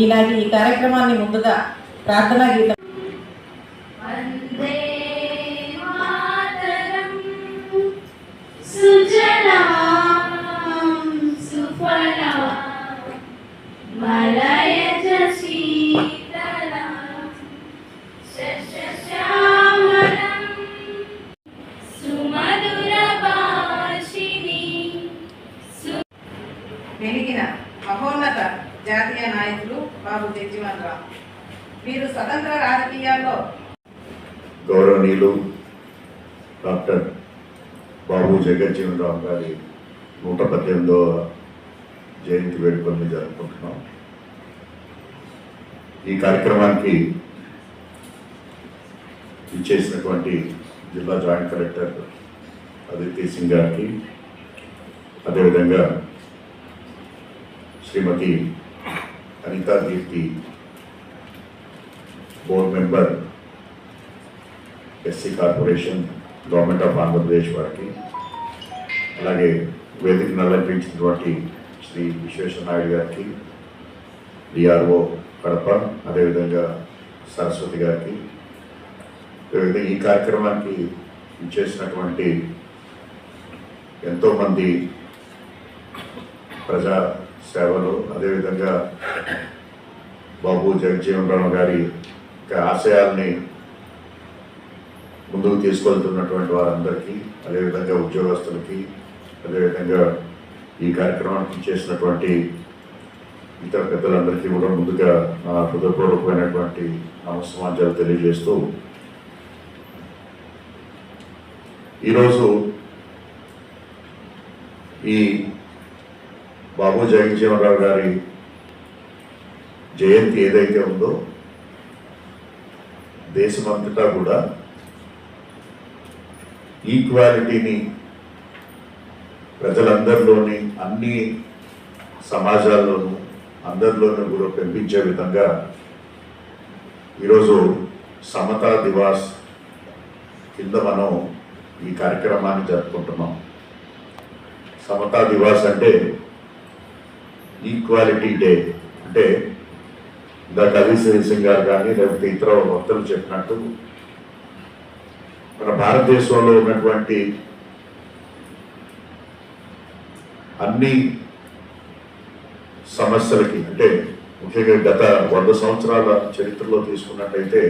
ఈనాటి ఈ కార్యక్రమాన్ని ముందుగా ప్రార్థనా గీతం. సుజనా సుఫలా జాతీయ నాయకులు బాబు జగ్జీవన్ రావు వీరు స్వతంత్ర రాజకీయాల్లో గౌరవనీయులు డాక్టర్ బాబు జగజ్జీవన్ రావు గారి నూట పద్దెనిమిదవ జయంతి వేడుకలను జరుపుకుంటున్నాం. ఈ కార్యక్రమానికి ఇచ్చేసినటువంటి జిల్లా జాయింట్ కలెక్టర్ అదితి సింగ్ గారికి అదేవిధంగా Shrimati Anita Deepti board member SC corporation government of Andhra Pradesh వారికి అలాగే వేదికను అలంకరించినటువంటి శ్రీ విశ్వేశ్వర నాయుడు గారికి డిఆర్ఓ కడప అదేవిధంగా సరస్వతి గారికి అదేవిధంగా ఈ కార్యక్రమానికి ఇచ్చేసినటువంటి ఎంతోమంది ప్రజా సేవలు. అదేవిధంగా బాబు జగజ్జీవన్ రామ్ గారి ఆశయాల్ని ముందుకు తీసుకెళ్తున్నటువంటి వారందరికీ అదేవిధంగా ఉద్యోగస్తులకి అదేవిధంగా ఈ కార్యక్రమానికి చేసినటువంటి ఇతర పెద్దలందరికీ కూడా ముందుగా నా హృదయపూర్వకమైనటువంటి నమస్సమాచారాలు తెలియజేస్తూ ఈరోజు ఈ బాబు జగజ్జీవనరావు గారి జయంతి ఏదైతే ఉందో దేశమంతటా కూడా ఈక్వాలిటీని ప్రజలందరిలోని అన్ని సమాజాల్లోనూ అందరిలోనూ కూడా పెంపించే విధంగా ఈరోజు సమతా దివాస్ కింద మనం ఈ కార్యక్రమాన్ని జరుపుకుంటున్నాం. సమతా దివాస్ అంటే ఈక్వాలిటీ డే అంటే ఇందాక అలీశ్వరి గారు కానీ లేకపోతే ఇతర వక్తలు చెప్పినట్టు మన భారతదేశంలో ఉన్నటువంటి అన్ని సమస్యలకి అంటే ముఖ్యంగా గత వంద సంవత్సరాల చరిత్రలో తీసుకున్నట్టయితే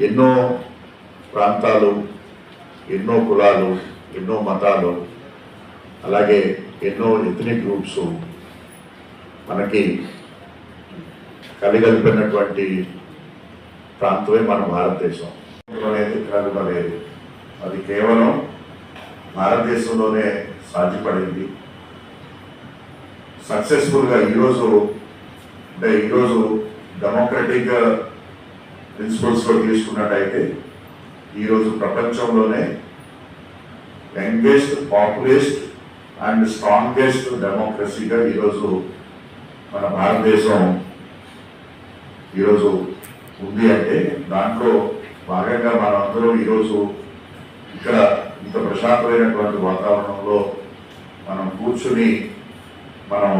ఎన్నో ప్రాంతాలు ఎన్నో కులాలు ఎన్నో మతాలు అలాగే ఎన్నో ఎథనిక్ గ్రూప్స్ మనకి కలిగలిపినటువంటి ప్రాంతమే మన భారతదేశం. అనేది కాదు మరి అది కేవలం భారతదేశంలోనే సాధ్యపడింది. సక్సెస్ఫుల్గా ఈరోజు అంటే ఈరోజు డెమోక్రటిక్ ప్రిన్సిపల్స్లో తీసుకున్నట్టయితే ఈరోజు ప్రపంచంలోనే యంగెస్ట్ పాపులేస్ట్ అండ్ స్ట్రాంగెస్ట్ డెమోక్రసీగా ఈరోజు మన భారతదేశం ఈరోజు ఉంది అంటే దాంట్లో భాగంగా మనందరం ఈరోజు ఇక్కడ ఇంత ప్రశాంతమైనటువంటి వాతావరణంలో మనం కూర్చుని మనం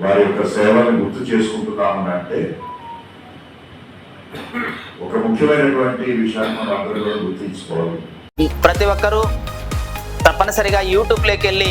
వారి యొక్క సేవలను గుర్తు చేసుకుంటున్నామని అంటే ఒక ముఖ్యమైనటువంటి విషయాన్ని మనం అందరూ గుర్తించుకోవాలి. ప్రతి ఒక్కరూ తప్పనిసరిగా యూట్యూబ్లోకి వెళ్ళి